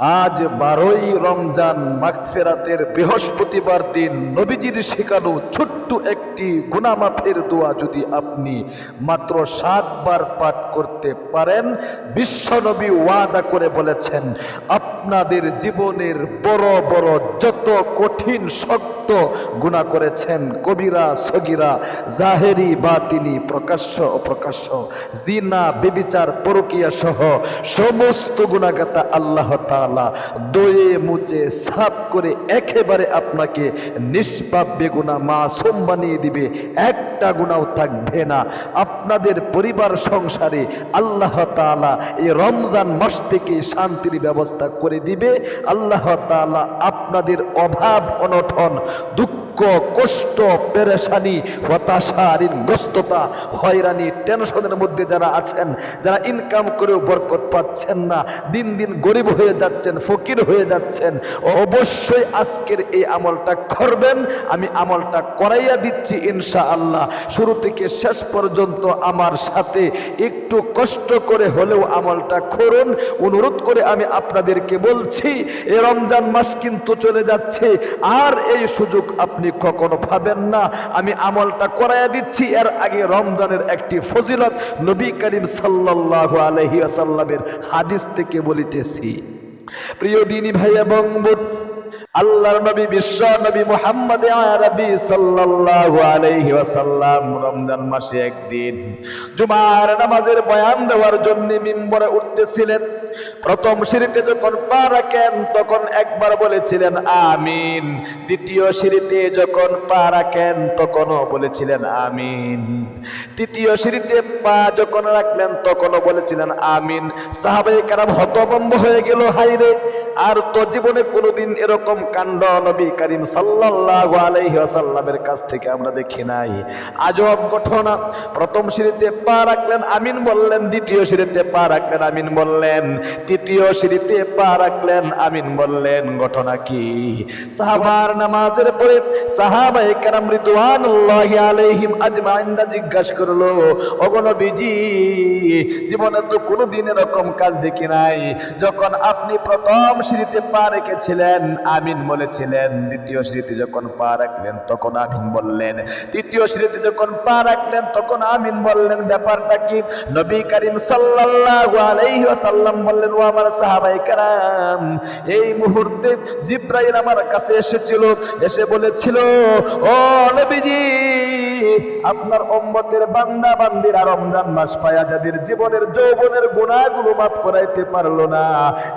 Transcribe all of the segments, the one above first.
আজ বারোই রমজান মাগফেরাতের বৃহস্পতিবার দিন নবীজির শেখানো ছোট্ট একটি গুনামাফের দোয়া যদি আপনি মাত্র সাতবার পাঠ করতে পারেন বিশ্বনবী ওয়াদা করে বলেছেন, আপনাদের জীবনের বড় বড় যত কঠিন, শক্ত গুণা করেছেন, কবিরা, সগিরা, জাহেরি বা তিনি প্রকাশ্য, অপ্রকাশ্য, জিনা, বেবিচার, পরকিয়া সহ সমস্ত গুণাগাতা আল্লাহ তাআলা দয়ে মুচে সাফ করে একেবারে আপনাকে নিষ্পাপ বেগুনা মাসুম বানিয়ে দিবে। একটা গুণাও থাকবে না। আপনাদের পরিবার সংসারে আল্লাহ তালা এই রমজান মাস থেকে শান্তির ব্যবস্থা করে দিবে। আল্লাহ তালা আপনাদের অভাব, অনটন, দুঃখ কষ্ট, পেরেশানি হতাশা ঋণগ্রস্ততা হয়রানি, টেনশনের মধ্যে যারা আছেন, যারা ইনকাম করেও বরকত পাচ্ছেন না, দিন দিন গরিব হয়ে যাচ্ছেন, ফকির হয়ে যাচ্ছেন, অবশ্যই আজকের এই আমলটা করবেন, আমি আমলটা করাইয়া দিচ্ছি ইনশা আল্লাহ শুরু থেকে শেষ পর্যন্ত আমার সাথে একটু কষ্ট করে হলেও আমলটা করুন। অনুরোধ করে আমি আপনাদেরকে বলছি, এ রমজান মাস কিন্তু চলে যাচ্ছে, আর এই সুযোগ আপনি কখনো ভাবেন না। আমি আমলটা করাইয়া দিচ্ছি। এর আগে রমজানের একটি ফজিলত নবী করিম সাল্লাহ আলহি আসাল্লামের হাদিস থেকে বলিতেছি। প্রিয় দিনী ভাই এবং আল্লাহর নবী, বিশ্ব নবী মুহাম্মদ আরবি সাল্লাল্লাহু আলাইহি ওয়াসাল্লাম রমজান মাসে একদিন জুমার নামাজের বয়ান দেওয়ার জন্য মিম্বরে উঠতেছিলেন। প্রথম সিঁড়িতে যখন পা রাখেন, তখন একবার বলেছিলেন, আমিন। দ্বিতীয় সিঁড়িতে যখন পা রাখেন, তখনও বলেছিলেন, আমিন। তৃতীয় সিঁড়িতে পা যখন রাখলেন, তখনও বলেছিলেন, আমিন। সাহাবাই কারাম হতভম্ব হয়ে গেল হাইরে আর তো জীবনে কোনোদিন এরকম কাণ্ড নবী করিম সাল্লাল্লাহু আলাইহি ওয়াসাল্লামের কাছ থেকে আমরা দেখি নাই। আজব ঘটনা। প্রথম সিঁড়িতে পা রাখলেন আমিন বললেন, দ্বিতীয় সিঁড়িতে পা রাখলেন আমিন বললেন, তৃতীয় সিঁড়িতে পা রাখলেন আমিন বললেন, ঘটনা কি? সাহাবার নামাজের পরে সাহাবায়ে কেরাম রিদওয়ানুল্লাহি আলাইহিম আজমাইনরা জিজ্ঞাসা করল, ওগো নবীজি, জীবনে তো কোনোদিন এরকম কাজ দেখি নাই। যখন আপনি প্রথম সিঁড়িতে পা রেখেছিলেন আমিন বলেছিলেন, দ্বিতীয় স্মৃতি যখন পা রাখলেন, তখন আমিন বললেন। তৃতীয় স্মৃতি যখন পা রাখলেন, তখন আমিন বললেন, ব্যাপারটা কি? নবী করিম সাল্লাল্লাহু আলাইহি ওয়াসাল্লাম বললেন, ও আমার সাহাবাই কারাম, এই মুহূর্তে জিব্রাইল আমার কাছে এসেছিল, এসে বলেছিল, ও নবীজি আপনার উম্মতের বান্দা বান্দিরা রমজান মাস পায়া যাদের জীবনের যৌবনের গুণাগুলো মাফ করাইতে পারল না,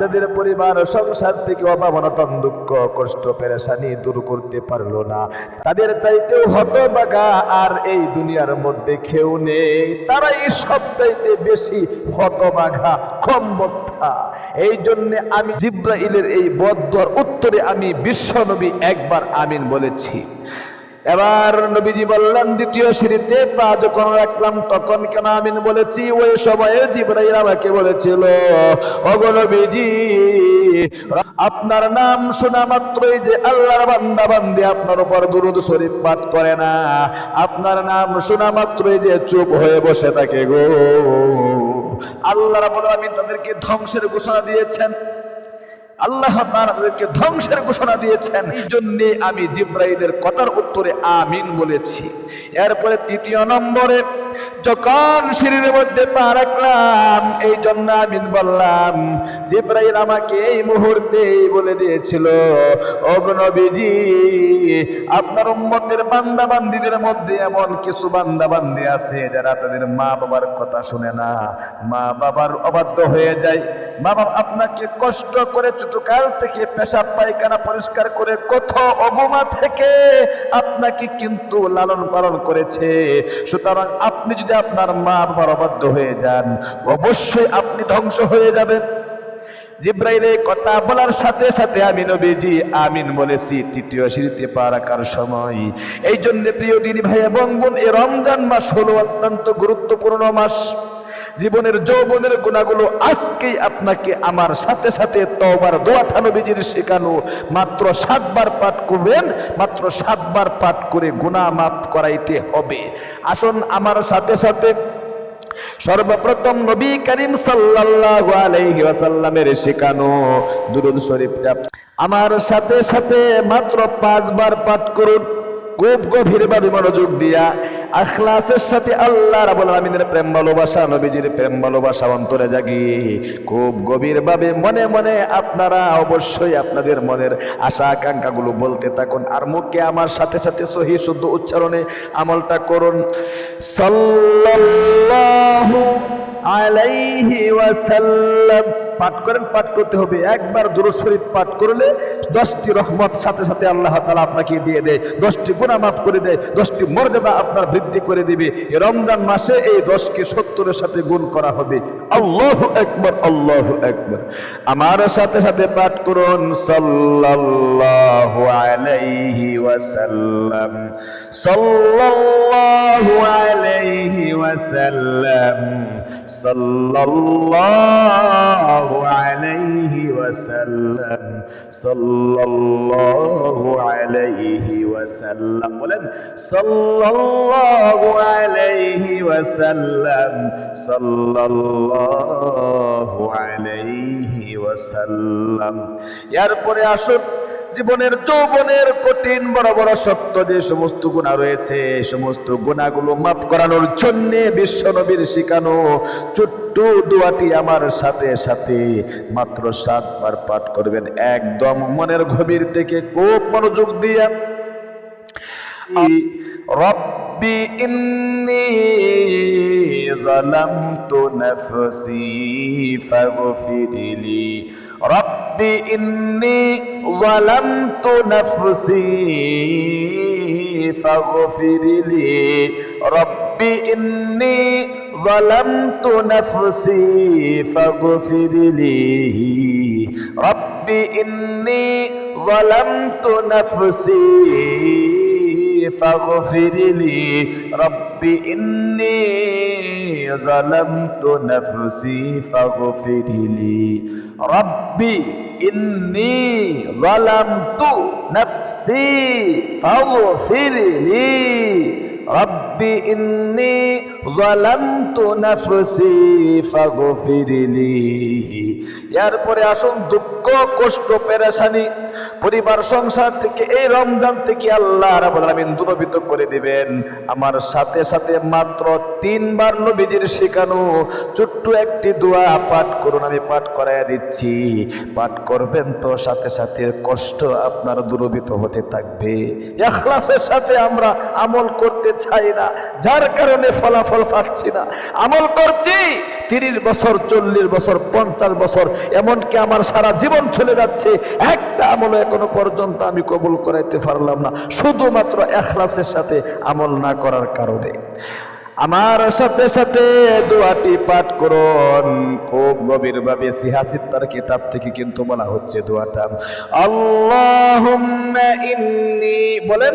যাদের পরিবার, সংসার থেকে অভাব, অনটন, দুঃখ, কষ্ট, পেরেশানি দূর করতে পারল না, তাদের চাইতেও হতবাগা আর এই দুনিয়ার মধ্যে কেউ নেই। তারাই সব চাইতে বেশি হতবাঘা বদ্ধা এই জন্যে আমি জিব্রাইলের এই বদ্দর উত্তরে আমি বিশ্বনবী একবার আমিন বলেছি। এবার নবীজি বললেন, দ্বিতীয় সিঁড়িতে পা যখন রাখলাম, তখন কেন আমিন বলেছি, ওই সময়ে জিব্রাইল আমাকে বলেছিল, ওগো নবীজি, আপনার নাম শোনা মাত্রই যে আল্লাহর বান্দা বান্দি আপনার উপর দুরুদ শরীফ পাঠ করে না। আপনার নাম শোনা মাত্রই যে চুপ হয়ে বসে থাকে গো। আল্লাহ রাব্বুল আলামিন তাদেরকে ধ্বংসের ঘোষণা দিয়েছেন। আল্লাহ তাদেরকে ধ্বংসের ঘোষণা দিয়েছেন। এই জন্যে আমি জিব্রাইলের কথার উত্তরে আমিন বলেছি। এরপরে তৃতীয় নম্বরে যখন সিঁড়ির মধ্যে পা রাখলাম, এই জন্য আমিন বললাম, জিব্রাইল আমাকে এই মুহূর্তে বলে দিয়েছিল অগ্নবীজি আপনার উম্মতের বান্দা বান্দিদের মধ্যে এমন কিছু বান্দা বান্দি আছে যারা তাদের মা বাবার কথা শুনে না। মা বাবার অবাধ্য হয়ে যায়। মা বাবা আপনাকে কষ্ট করে ছোটকাল থেকে পেশাব, পায়খানা পরিষ্কার করে কত অগুমা থেকে আপনাকে কিন্তু লালন পালন করেছে। সুতরাং আপনি যদি আপনার মা বাবার অবাধ্য হয়ে যান অবশ্যই আপনি ধ্বংস হয়ে যাবেন। জিব্রাইল কথা বলার সাথে সাথে আমি নবীজি আমিন বলেছি, তৃতীয় সিঁড়িতে পা রাখার সময়। এই জন্য প্রিয় দিনী ভাই এবং বোন এই রমজান মাস হলো অত্যন্ত গুরুত্বপূর্ণ মাস। জীবনের যৌবনের গুণাগুলো আজকেই আপনাকে আমার সাথে সাথে তওবার দোয়াটা নবীজির শেখানো। মাত্র সাতবার পাঠ করবেন, মাত্র সাতবার পাঠ করে গুনাহ মাফ করাইতে হবে। আসুন আমার সাথে সাথে সর্বপ্রথম নবী করিম সাল্লাল্লাহু আলাইহি ওয়াসাল্লামের শেখানো দুরুদ শরীফটা। আমার সাথে সাথে মাত্র পাঁচবার পাঠ করুন। খুব গভীরভাবে মনোযোগ দিয়া আখলাসের সাথে আল্লাহ রাবুল আলমিনের প্রেম ভালোবাসা, নবীজির প্রেম ভালোবাসা অন্তরে জাগি। খুব গভীরভাবে মনে মনে আপনারা অবশ্যই আপনাদের মনের আশা আকাঙ্ক্ষাগুলো বলতে থাকুন। আর মুখে আমার সাথে সাথে সহি শুদ্ধ উচ্চারণে আমলটা করুন। সাল্লাল্লাহু আলাইহি ওয়াসাল্লাম। পাঠ করেন, পাঠ করতে হবে। একবার দুরূদ শরীফ পাঠ করলে দশটি রহমত সাথে সাথে আল্লাহ তালা আপনাকে দিয়ে দেয়। দশটি গুনাহ মাফ করে দেয়, দশটি মর্যাদা আপনার বৃদ্ধি করে দিবে। রমজান মাসে এই দশকে সত্তরের সাথে গুণ করা হবে। আল্লাহ আকবার আল্লাহ আকবার। আমার সাথে সাথে পাঠ করুন আলাইহি ওয়াসাল্লাম। সাল্লাল্লাহু আলাইহি ওয়াসাল্লাম। সাল্লাল্লাহু আলাইহি ওয়াসাল্লাম, সাল্লাল্লাহু আলাইহি ওয়াসাল্লাম বলেন, সাল্লাল্লাহু আলাইহি ওয়াসাল্লাম, সাল্লাল্লাহু আলাইহি ওয়াসাল্লাম। এরপরে আসুন জীবনের যৌবনের কঠিন বড় বড় সত্য যে সমস্ত গুণা রয়েছে সমস্ত গুণাগুলো মাফ করানোর জন্য বিশ্ব নবীর শিখানো ছোট্ট দোয়াটি আমার সাথে সাথে মাত্র সাতবার পাঠ করবেন। একদম মনের গভীর থেকে খুব মনোযোগ দিয়ে। রব্বি ইন্নি ظلمت نفسي فاغفر لي ربي إني ظلمت نفسي فاغفر لي ربي إني ظلمت نفسي فاغفر لي ربي إني ظلمت نفسي فاغفر لي ربي إني ظلمت نفسي فاغفر لي ربي إني ظلمت نفسي فاغفر لي রব্বি ইন্নি নাফসি ফাগফিরলি এরপরে আসুন দুঃখ, কষ্ট, পেরেশানি, পরিবার, সংসার থেকে এই রমজান থেকে আল্লাহ রাব্বুল আলামিন দূরবিত করে দিবেন। আমার সাথে সাথে মাত্র তিনবার নবীজির শেখানো ছোট্ট একটি দোয়া পাঠ করুন, আমি পাঠ করাইয়া দিচ্ছি। পাঠ করবেন তো সাথে সাথে কষ্ট আপনার দূরবিত হতে থাকবে। এখলাসের সাথে আমরা আমল করতে চাই না, যার কারণে ফলাফল পাচ্ছি না। আমল করছি, তিরিশ বছর, চল্লিশ বছর, পঞ্চাশ বছর, এমনকি আমার সারা জীবন চলে যাচ্ছে। একটা আমল এখনও পর্যন্ত আমি কবুল করাইতে পারলাম না, শুধুমাত্র এখলাসের সাথে আমল না করার কারণে। আমার সাথে সাথে দোয়াটি পাঠ করুন। খুব গভীর ভাবে সিহাসিত্তার কিতাব থেকে কিন্তু বলা হচ্ছে দোয়াটা। আল্লাহুম্মা ইন্নি, বলেন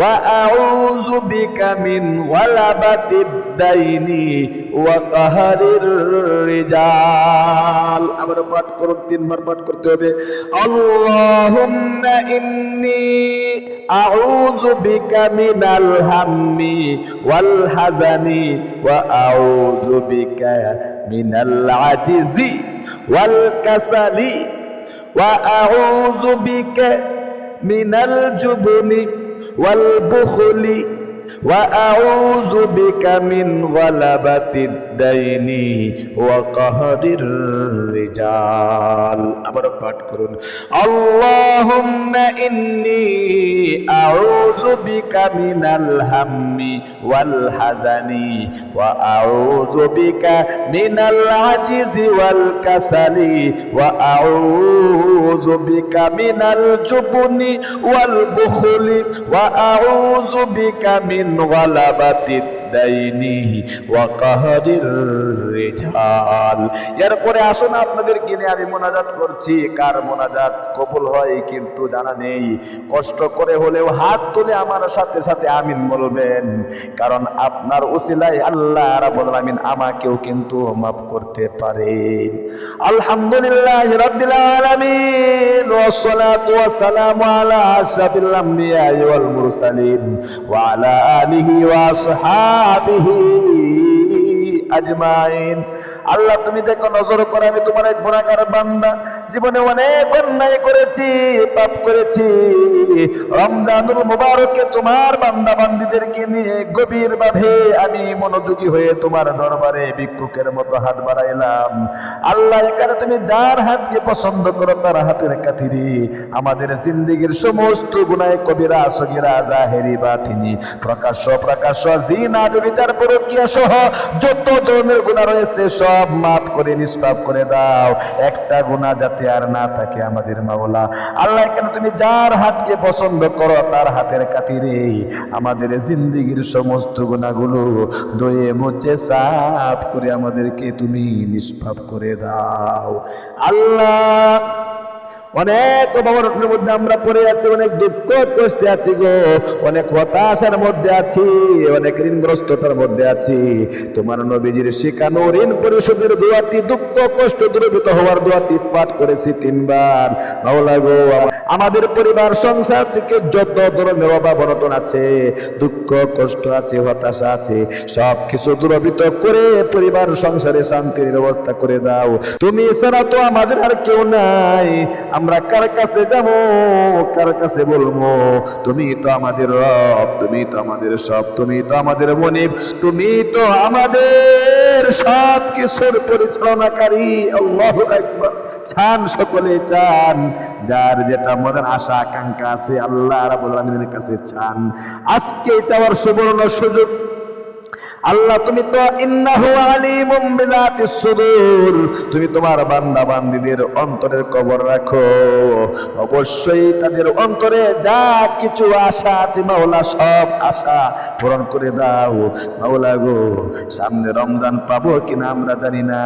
وأعوذ بك من غلبة الدين وقهر الرجال আবার পাঠ করুন তিনবার পাঠ করতে হবে اللهم إني أعوذ بك من الهم والحزن وأعوذ بك من العجز والكسل وأعوذ بك من الجبن والبخل وأعوذ بك من غلبة الدين দাইনি ওয়া রিজাল। আবার পাঠ করুন। আল্লাহুম্মা ইন্নি আউযু বিকা মিনাল হাম্মি ওয়াল হাজানি ওয়া আউযু বিকা মিনাল আজিজি ওয়াল কাসালি ওয়া আউযু বিকা মিনাল জুবনি ওয়াল বুখলি ওয়া আউযু বিকা মিন গালাবাতিত দাইনি ওয়া এরপরে আসুন আপনাদের নিয়ে আমি মোনাজাত করছি। কার মোনাজাত কবুল হয় কিন্তু জানা নেই। কষ্ট করে হলেও হাত তুলে আমার সাথে সাথে আমিন বলবেন। কারণ আপনার উসিলায় আল্লাহ আলামিন আমাকেও কিন্তু মাফ করতে পারে আলহামদুলিল্লাহ রাব্বিল আলামিন। ওয়াস সালাতু ওয়া sabe. আজমাইন। আল্লাহ, তুমি দেখো, নজর করে, আমি তোমার এক গুণাগার বান্দা। জীবনে অনেক অন্যায় করেছি, পাপ করেছি। রমজানুল মুবারকে তোমার বান্দা বান্দিদেরকে নিয়ে গভীর ভাবে আমি মনোযোগী হয়ে তোমার দরবারে ভিক্ষুকের মতো হাত বাড়াইলাম। আল্লাহ, এখানে তুমি যার হাতকে পছন্দ করো, তার হাতের কাতিরে আমাদের জিন্দিগির সমস্ত গুনায় কবিরা, সগিরা, জাহেরি বা তিনি প্রকাশ্য প্রকাশ্য জিনা বিচার পরকিয়া সহ যত ধরনের গুণা রয়েছে, সব মাফ করে, নিষ্পাপ করে দাও। একটা গুণা যাতে আর না থাকে আমাদের মাওলা। আল্লাহ কেন তুমি যার হাতকে পছন্দ করো, তার হাতের কাতিরে আমাদের জিন্দিগির সমস্ত গুণাগুলো দয়ে মুছে, সাফ করে আমাদেরকে তুমি নিষ্পাপ করে দাও। আল্লাহ অনেক অভাবনের মধ্যে আমরা পড়ে আছি, অনেক দুঃখ কষ্টে আছি গো, অনেক হতাশার মধ্যে আছি, অনেক ঋণগ্রস্ততার মধ্যে আছি। তোমার নবীজির শেখানো ঋণ পরিশোধের দোয়াটি দুঃখ কষ্ট দূরীভূত হওয়ার দোয়াটি পাঠ করেছি তিনবার। মাওলা গো আমাদের পরিবার, সংসার থেকে যত ধরনের অভাব অনটন আছে, দুঃখ কষ্ট আছে, হতাশা আছে সব কিছু দূরীভূত করে পরিবার, সংসারে শান্তির ব্যবস্থা করে দাও। তুমি ছাড়া তো আমাদের আর কেউ নাই। আমরা কার কাছে যাব? কার কাছে বলব? তুমি তো আমাদের রব, তুমি তো আমাদের সব, তুমি তো আমাদের মনিব, তুমি তো আমাদের সব কিছুর পরিচালনাকারী। আল্লাহু আকবার। চান সকলে চান। যার যেটা মনের আশা, আকাঙ্ক্ষা আছে, আল্লাহ রাব্বুল আলামিনের কাছে চান। আজকে চাওয়ার সুবর্ণ সুযোগ আল্লাহ, তুমি তো সুদূর। তুমি তোমার বান্দা বান্দীদের অন্তরের কবর রাখো। অবশ্যই তাদের অন্তরে যা কিছু আশা আছে, মাওলা, সব আশা পূরণ করে দাও। মাওলা গো, সামনে রমজান পাবো কিনা আমরা জানি না।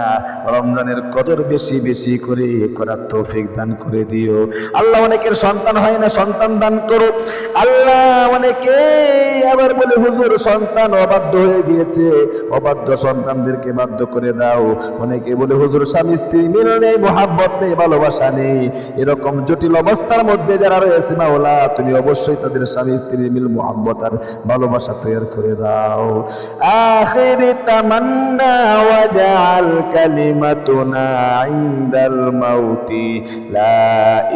রমজানের কদর বেশি বেশি করে করার তৌফিক দান করে দিও। আল্লাহ অনেকের সন্তান হয় না, সন্তান দান করো আল্লাহ অনেকে আবার বলে, হুজুর, সন্তান অবাধ্য হয়ে গিয়েছে। অবাধ্য সন্তানদেরকে বাধ্য করে দাও। অনেকে বলে, হুজুর, স্বামী স্ত্রী মিল নেই, মোহাব্বত নেই, ভালোবাসা নেই। এরকম জটিল অবস্থার মধ্যে যারা রয়েছে, মাওলা, তুমি অবশ্যই তাদের স্বামী স্ত্রী মিল, মোহাব্বত আর ভালোবাসা তৈরি করে দাও। আখির তামান্না ওয়াজাল কালিমাতুনা ইনদাল মাউতি, লা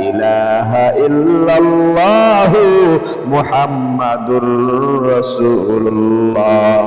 ইলাহা ইল্লাল্লাহু মুহাম্মাদুর রাসূলুল্লাহ।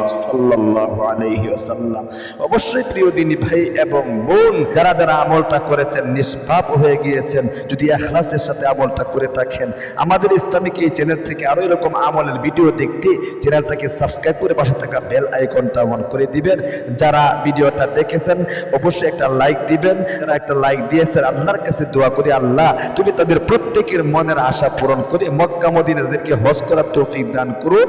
অবশ্যই প্রিয় দিনী ভাই এবং বোন, যারা যারা আমলটা করেছেন, নিষ্পাপ হয়ে গিয়েছেন, যদি এখলাসের সাথে আমলটা করে থাকেন, আমাদের ইসলামিক এই চ্যানেল থেকে আরও এরকম আমলের ভিডিও দেখতে চ্যানেলটাকে সাবস্ক্রাইব করে পাশে থাকা বেল আইকনটা অন করে দিবেন। যারা ভিডিওটা দেখেছেন, অবশ্যই একটা লাইক দিবেন। একটা লাইক দিয়েছেন, আল্লাহর কাছে দোয়া করি, আল্লাহ, তুমি তাদের প্রত্যেকের মনের আশা পূরণ করে মক্কা মদিনাদেরকে হজ করার তৌফিক দান করো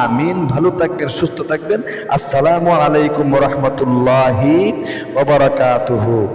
আমিন। ভালো থাকবেন, সুস্থ থাকবেন। আসসালামু আলাইকুম রহমতুল্লাহি ওবরাকাতুহু